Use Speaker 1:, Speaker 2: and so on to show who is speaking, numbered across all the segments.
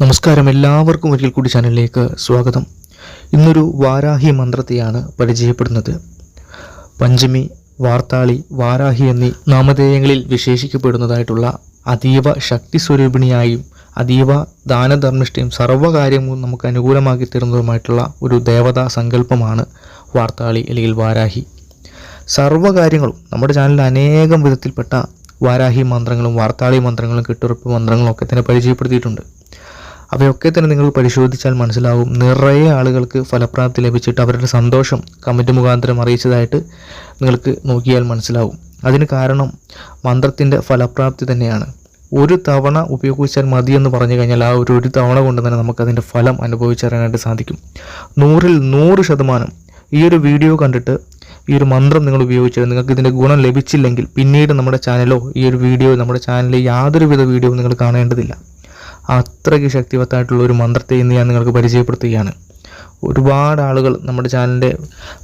Speaker 1: നമസ്കാരം എല്ലാവർക്കും ഒരിക്കൽ കൂടി ചാനലിലേക്ക് സ്വാഗതം. ഇന്നൊരു വാരാഹി മന്ത്രത്തെയാണ് പരിചയപ്പെടുന്നത്. പഞ്ചമി വാർത്താളി വാരാഹി എന്നീ നാമധേയങ്ങളിൽ വിശേഷിക്കപ്പെടുന്നതായിട്ടുള്ള അതീവ ശക്തി സ്വരൂപിണിയായും അതീവ ദാനധർമ്മിഷ്ഠയും സർവകാര്യവും നമുക്ക് അനുകൂലമാക്കി തരുന്നതുമായിട്ടുള്ള ഒരു ദേവതാ സങ്കല്പമാണ് വാർത്താളി അല്ലെങ്കിൽ വാരാഹി. സർവകാര്യങ്ങളും നമ്മുടെ ചാനലിൽ അനേകം വിധത്തിൽപ്പെട്ട വാരാഹി മന്ത്രങ്ങളും വാർത്താളി മന്ത്രങ്ങളും കെട്ടുറപ്പ് മന്ത്രങ്ങളും ഒക്കെ തന്നെ പരിചയപ്പെടുത്തിയിട്ടുണ്ട്. അവയൊക്കെ തന്നെ നിങ്ങൾ പരിശോധിച്ചാൽ മനസ്സിലാവും. നിറയെ ആളുകൾക്ക് ഫലപ്രാപ്തി ലഭിച്ചിട്ട് അവരുടെ സന്തോഷം കമന്റ് മുഖാന്തരം അറിയിച്ചതായിട്ട് നിങ്ങൾക്ക് നോക്കിയാൽ മനസ്സിലാവും. അതിന് കാരണം മന്ത്രത്തിന്റെ ഫലപ്രാപ്തി തന്നെയാണ്. ഒരു തവണ ഉപയോഗിച്ചാൽ മതി എന്ന് പറഞ്ഞു കഴിഞ്ഞാൽ ആ ഒരു ഒരു തവണ കൊണ്ട് തന്നെ നമുക്കതിന്റെ ഫലം അനുഭവിച്ചറിയാനായിട്ട് സാധിക്കും. നൂറിൽ നൂറ് ശതമാനം ഈ ഒരു വീഡിയോ കണ്ടിട്ട് ഈ ഒരു മന്ത്രം നിങ്ങൾ ഉപയോഗിച്ചാൽ നിങ്ങൾക്ക് ഇതിന്റെ ഗുണം ലഭിച്ചില്ലെങ്കിൽ പിന്നീട് നമ്മുടെ ചാനലോ ഈ ഒരു വീഡിയോ നമ്മുടെ ചാനലിൽ യാതൊരുവിധ വീഡിയോ നിങ്ങൾ കാണേണ്ടതില്ല. അത്രയ്ക്ക് ശക്തിവത്തായിട്ടുള്ള ഒരു മന്ത്രത്തെ ഇന്ന് ഞാൻ നിങ്ങൾക്ക് പരിചയപ്പെടുത്തുകയാണ്. ഒരുപാട് ആളുകൾ നമ്മുടെ ചാനലിന്റെ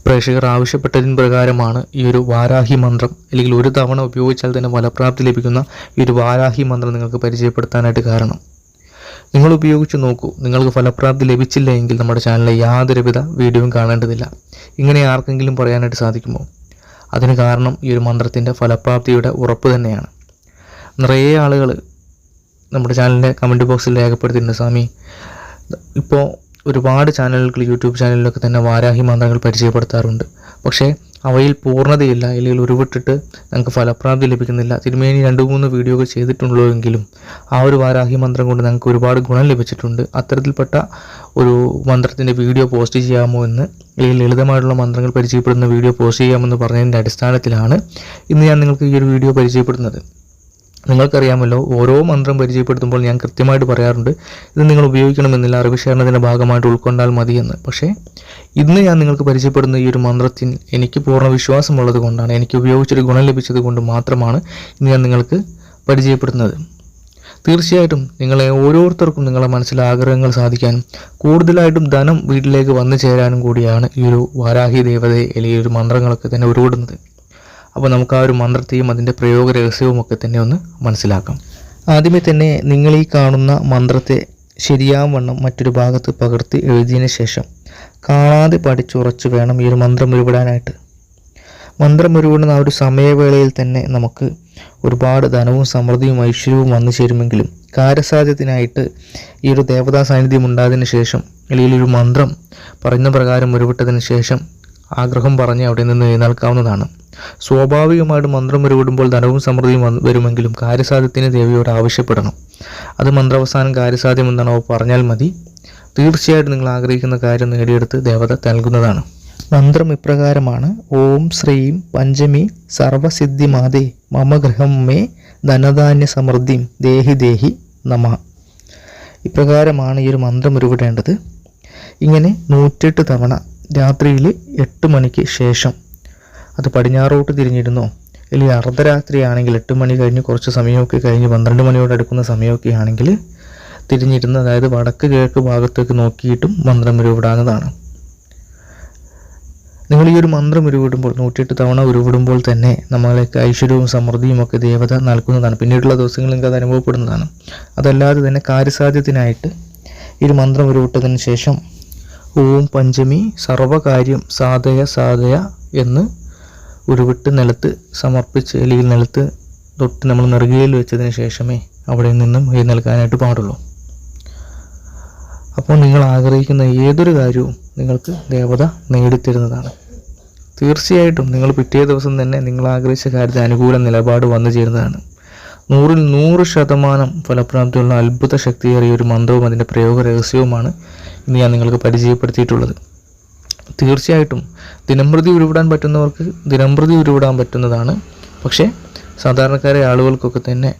Speaker 1: പ്രേക്ഷകർ ആവശ്യപ്പെട്ടതിന് പ്രകാരമാണ് ഈ ഒരു വാരാഹി മന്ത്രം അല്ലെങ്കിൽ ഒരു തവണ ഉപയോഗിച്ചാൽ തന്നെ ഫലപ്രാപ്തി ലഭിക്കുന്ന ഈ ഒരു വാരാഹി മന്ത്രം നിങ്ങൾക്ക് പരിചയപ്പെടുത്താനായിട്ട് കാരണം. നിങ്ങൾ ഉപയോഗിച്ച് നോക്കൂ നിങ്ങൾക്ക് ഫലപ്രാപ്തി ലഭിച്ചില്ല എങ്കിൽ നമ്മുടെ ചാനലിലെ യാതൊരുവിധ വീഡിയോയും കാണേണ്ടതില്ല. ഇങ്ങനെ ആർക്കെങ്കിലും പറയാനായിട്ട് സാധിക്കുമോ? അതിന് കാരണം ഈ ഒരു മന്ത്രത്തിന്റെ ഫലപ്രാപ്തിയുടെ ഉറപ്പ് തന്നെയാണ്. നിറയെ ആളുകൾ നമ്മുടെ ചാനലിന്റെ കമന്റ് ബോക്സിൽ രേഖപ്പെടുത്തിയിട്ടുണ്ട് സ്വാമി. ഇപ്പോൾ ഒരുപാട് ചാനലുകൾ യൂട്യൂബ് ചാനലിലൊക്കെ തന്നെ വാരാഹി മന്ത്രങ്ങൾ പരിചയപ്പെടുത്താറുണ്ട്. പക്ഷേ അവയിൽ പൂർണതയില്ല അല്ലെങ്കിൽ ഉരുവിട്ടിട്ട് നമുക്ക് ഫലപ്രാപ്തി ലഭിക്കുന്നില്ല. തിരുമേനി രണ്ട് മൂന്ന് വീഡിയോകൾ ചെയ്തിട്ടുള്ളൂ എങ്കിലും ആ ഒരു വാരാഹി മന്ത്രം കൊണ്ട് ഞങ്ങൾക്ക് ഒരുപാട് ഗുണം ലഭിച്ചിട്ടുണ്ട്. അത്തരത്തിൽപ്പെട്ട ഒരു മന്ത്രത്തിന്റെ വീഡിയോ പോസ്റ്റ് ചെയ്യാമോ എന്ന് അല്ലെങ്കിൽ ലളിതമായിട്ടുള്ള മന്ത്രങ്ങൾ പരിചയപ്പെടുന്ന വീഡിയോ പോസ്റ്റ് ചെയ്യാമെന്ന് പറഞ്ഞതിന്റെ അടിസ്ഥാനത്തിലാണ് ഇന്ന് ഞാൻ നിങ്ങൾക്ക് ഈ ഒരു വീഡിയോ പരിചയപ്പെടുന്നത്. നിങ്ങൾക്കറിയാമല്ലോ ഓരോ മന്ത്രം പരിചയപ്പെടുത്തുമ്പോൾ ഞാൻ കൃത്യമായിട്ട് പറയാറുണ്ട് ഇത് നിങ്ങൾ ഉപയോഗിക്കണമെന്നില്ല അറിവിശേഷണത്തിന്റെ ഭാഗമായിട്ട് ഉൾക്കൊണ്ടാൽ മതിയെന്ന്. പക്ഷേ ഇന്ന് ഞാൻ നിങ്ങൾക്ക് പരിചയപ്പെടുന്ന ഈ ഒരു മന്ത്രത്തിൽ എനിക്ക് പൂർണ വിശ്വാസമുള്ളത് കൊണ്ടാണ് എനിക്ക് ഉപയോഗിച്ചൊരു ഗുണം ലഭിച്ചത് കൊണ്ട് മാത്രമാണ് ഇന്ന് ഞാൻ നിങ്ങൾക്ക് പരിചയപ്പെടുന്നത്. തീർച്ചയായിട്ടും നിങ്ങളെ ഓരോരുത്തർക്കും നിങ്ങളുടെ മനസ്സിലെ ആഗ്രഹങ്ങൾ സാധിക്കാനും കൂടുതലായിട്ടും ധനം വീട്ടിലേക്ക് വന്നു ചേരാനും കൂടിയാണ് ഈ ഒരു വാരാഹി ദേവതയെ അല്ലെങ്കിൽ ഈ ഒരു മന്ത്രങ്ങളൊക്കെ തന്നെ ഉരുവിടുന്നത്. അപ്പോൾ നമുക്ക് ആ ഒരു മന്ത്രത്തെയും അതിന്റെ പ്രയോഗ രഹസ്യവും ഒക്കെ തന്നെ ഒന്ന് മനസ്സിലാക്കാം. ആദ്യമേ തന്നെ നിങ്ങൾ ഈ കാണുന്ന മന്ത്രത്തെ ശരിയാവണ്ണം മറ്റൊരു ഭാഗത്ത് പകർത്തി എഴുതിയതിന് ശേഷം കാണാതെ പഠിച്ചുറച്ച് വേണം ഈ ഒരു മന്ത്രം ഉരുവിടാനായിട്ട് മന്ത്രം ഉരുവിടുന്ന ആ ഒരു സമയവേളയിൽ തന്നെ നമുക്ക് ഒരുപാട് ധനവും സമൃദ്ധിയും ഐശ്വര്യവും വന്നു ചേരുമെങ്കിലും കാര്യസാധ്യത്തിനായിട്ട് ഈ ഒരു ദേവതാ സാന്നിധ്യം ഉണ്ടായതിനു ശേഷം അല്ലെങ്കിൽ ഒരു മന്ത്രം പറയുന്ന പ്രകാരം ഉരുവിട്ടതിന് ശേഷം ആഗ്രഹം പറഞ്ഞ് അവിടെ നിന്ന് എഴുന്നേൽക്കാവുന്നതാണ്. സ്വാഭാവികമായിട്ട് മന്ത്രം ഉരുവിടുമ്പോൾ ധനവും സമൃദ്ധിയും വരുമെങ്കിലും കാര്യസാധ്യത്തിന് ദേവിയോട് ആവശ്യപ്പെടണം. അത് മന്ത്രാവസാനം കാര്യസാധ്യം എന്താണോ പറഞ്ഞാൽ മതി. തീർച്ചയായിട്ടും നിങ്ങൾ ആഗ്രഹിക്കുന്ന കാര്യം നേടിയെടുത്ത് ദേവത നൽകുന്നതാണ്. മന്ത്രം ഇപ്രകാരമാണ്. ഓം ശ്രീം പഞ്ചമി സർവസിദ്ധി മാതേ മമ ഗൃഹം മേ ധനധാന്യ സമൃദ്ധിം ദേഹി ദേഹി നമ. ഇപ്രകാരമാണ് ഈ ഒരു മന്ത്രം ഉരുവിടേണ്ടത്. ഇങ്ങനെ നൂറ്റെട്ട് തവണ രാത്രിയിൽ എട്ട് മണിക്ക് ശേഷം അത് പടിഞ്ഞാറോട്ട് തിരിഞ്ഞിരുന്നോ. അല്ലെങ്കിൽ അർദ്ധരാത്രി ആണെങ്കിൽ എട്ട് മണി കഴിഞ്ഞ് കുറച്ച് സമയമൊക്കെ കഴിഞ്ഞ് പന്ത്രണ്ട് മണിയോട് അടുക്കുന്ന സമയമൊക്കെ ആണെങ്കിൽ തിരിഞ്ഞിരുന്ന് അതായത് വടക്ക് കിഴക്ക് ഭാഗത്തേക്ക് നോക്കിയിട്ടും മന്ത്രം ഉരുവിടാവുന്നതാണ്. നിങ്ങൾ ഈ ഒരു മന്ത്രം ഉരുവിടുമ്പോൾ നൂറ്റിയെട്ട് തവണ ഉരുവിടുമ്പോൾ തന്നെ നമ്മളേക്ക് ഐശ്വര്യവും സമൃദ്ധിയും ഒക്കെ ദേവത നൽകുന്നതാണ്. പിന്നീടുള്ള ദിവസങ്ങളിൽ നിങ്ങൾക്ക് അത് അനുഭവപ്പെടുന്നതാണ്. അതല്ലാതെ തന്നെ കാര്യസാധ്യത്തിനായിട്ട് ഈ ഒരു മന്ത്രം ഉരുവിട്ടതിന് ശേഷം ഓം പഞ്ചമി സർവകാര്യം സാധയ സാധയ എന്ന് ഉരുവിട്ട് നിലത്ത് സമർപ്പിച്ച് അല്ലെങ്കിൽ നിലത്ത് തൊട്ട് നമ്മൾ നെറുകയിൽ വെച്ചതിന് ശേഷമേ അവിടെ നിന്നും ഈ എഴുന്നേൽക്കാനായിട്ട് പാടുള്ളൂ. അപ്പോൾ നിങ്ങൾ ആഗ്രഹിക്കുന്ന ഏതൊരു കാര്യവും നിങ്ങൾക്ക് ദേവത നേടിത്തരുന്നതാണ്. തീർച്ചയായിട്ടും നിങ്ങൾ പിറ്റേ ദിവസം തന്നെ നിങ്ങൾ ആഗ്രഹിച്ച കാര്യത്തിൽ അനുകൂല നിലപാട് വന്നു ചേരുന്നതാണ്. നൂറിൽ നൂറ് ശതമാനം ഫലപ്രാപ്തിയുള്ള അത്ഭുത ശക്തിയേറിയ ഒരു മന്ത്രവും അതിന്റെ പ്രയോഗ രഹസ്യവുമാണ് ഇന്ന് ഞാൻ നിങ്ങൾക്ക് പരിചയപ്പെടുത്തിയിട്ടുള്ളത്. തീർച്ചയായിട്ടും ദിനംപ്രതി ഉരുവിടാൻ പറ്റുന്നവർക്ക് ദിനംപ്രതി ഉരുവിടാൻ പറ്റുന്നതാണ്. പക്ഷേ സാധാരണക്കാരെ ആളുകൾക്കൊക്കെ തന്നെ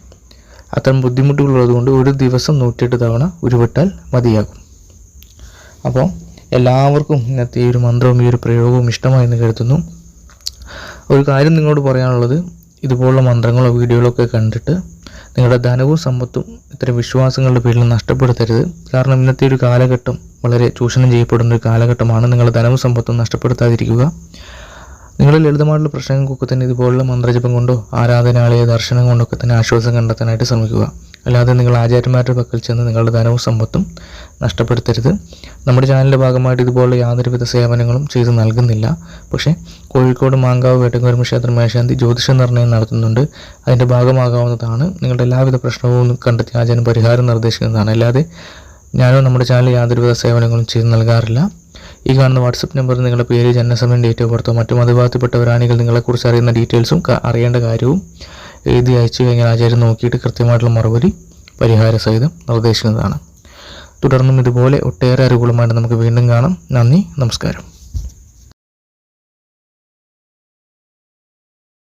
Speaker 1: അത്തരം ബുദ്ധിമുട്ടുകളുള്ളതുകൊണ്ട് ഒരു ദിവസം നൂറ്റിയെട്ട് തവണ ഉരുവിട്ടാൽ മതിയാകും. അപ്പോൾ എല്ലാവർക്കും ഇന്നത്തെ ഈ ഒരു മന്ത്രവും ഈ ഒരു പ്രയോഗവും ഇഷ്ടമായി എന്ന് കരുതുന്നു. ഒരു കാര്യം നിങ്ങളോട് പറയാനുള്ളത് ഇതുപോലുള്ള മന്ത്രങ്ങളോ വീഡിയോകളോ ഒക്കെ കണ്ടിട്ട് നിങ്ങളുടെ ധനവും സമ്പത്തും ഇത്തരം വിശ്വാസങ്ങളുടെ പേരിൽ നഷ്ടപ്പെടുത്തരുത്. കാരണം ഇന്നത്തെ ഒരു കാലഘട്ടം വളരെ ചൂഷണം ചെയ്യപ്പെടുന്ന ഒരു കാലഘട്ടമാണ് നിങ്ങൾ ധനവും സമ്പത്തും നഷ്ടപ്പെടുത്താതിരിക്കുക. നിങ്ങളുടെ ലളിതമായിട്ടുള്ള പ്രശ്നങ്ങൾക്കൊക്കെ തന്നെ ഇതുപോലുള്ള മന്ത്രജപം കൊണ്ടോ ആരാധനാലയ ദർശനം കൊണ്ടൊക്കെ തന്നെ ആശ്വാസം കണ്ടെത്താനായിട്ട് ശ്രമിക്കുക. അല്ലാതെ നിങ്ങൾ ആചാര്യന്മാരുടെ പക്കൽ ചെന്ന് നിങ്ങളുടെ ധനവും സമ്പത്തും നഷ്ടപ്പെടുത്തരുത്. നമ്മുടെ ചാനലിന്റെ ഭാഗമായിട്ട് ഇതുപോലുള്ള യാതൊരുവിധ സേവനങ്ങളും ചെയ്ത് നൽകുന്നില്ല. പക്ഷേ കോഴിക്കോട് മാങ്കാവ് വേട്ടക്കുരമ്പ് ക്ഷേത്രം മേശാന്തി ജ്യോതിഷ നിർണയം നടത്തുന്നുണ്ട്. അതിന്റെ ഭാഗമാകാവുന്നതാണ് നിങ്ങളുടെ എല്ലാവിധ പ്രശ്നവും കണ്ടെത്തി ആചാരം പരിഹാരം നിർദ്ദേശിക്കുന്നതാണ്. അല്ലാതെ ഞാനോ നമ്മുടെ ചാനൽ യാതൊരുവിധ സേവനങ്ങളും ചെയ്ത് നൽകാറില്ല. ഈ കാണുന്ന വാട്സപ്പ് നമ്പർ നിങ്ങളുടെ പേര് ജനനസമയം ഡേറ്റ് ഓഫ് ബർത്തോ മറ്റു മതവിഭാഗത്തിൽപ്പെട്ടവരാണെങ്കിൽ നിങ്ങളെക്കുറിച്ച് അറിയുന്ന ഡീറ്റെയിൽസും അറിയേണ്ട കാര്യവും എഴുതി അയച്ചു കഴിഞ്ഞാൽ ആചാര്യം നോക്കിയിട്ട് കൃത്യമായിട്ടുള്ള മറുപടി പരിഹാര സഹിതം നിർദ്ദേശിക്കുന്നതാണ്. തുടർന്നും ഇതുപോലെ ഒട്ടേറെ അറിവുകളുമായിട്ട് നമുക്ക് വീണ്ടും കാണാം. നന്ദി നമസ്കാരം.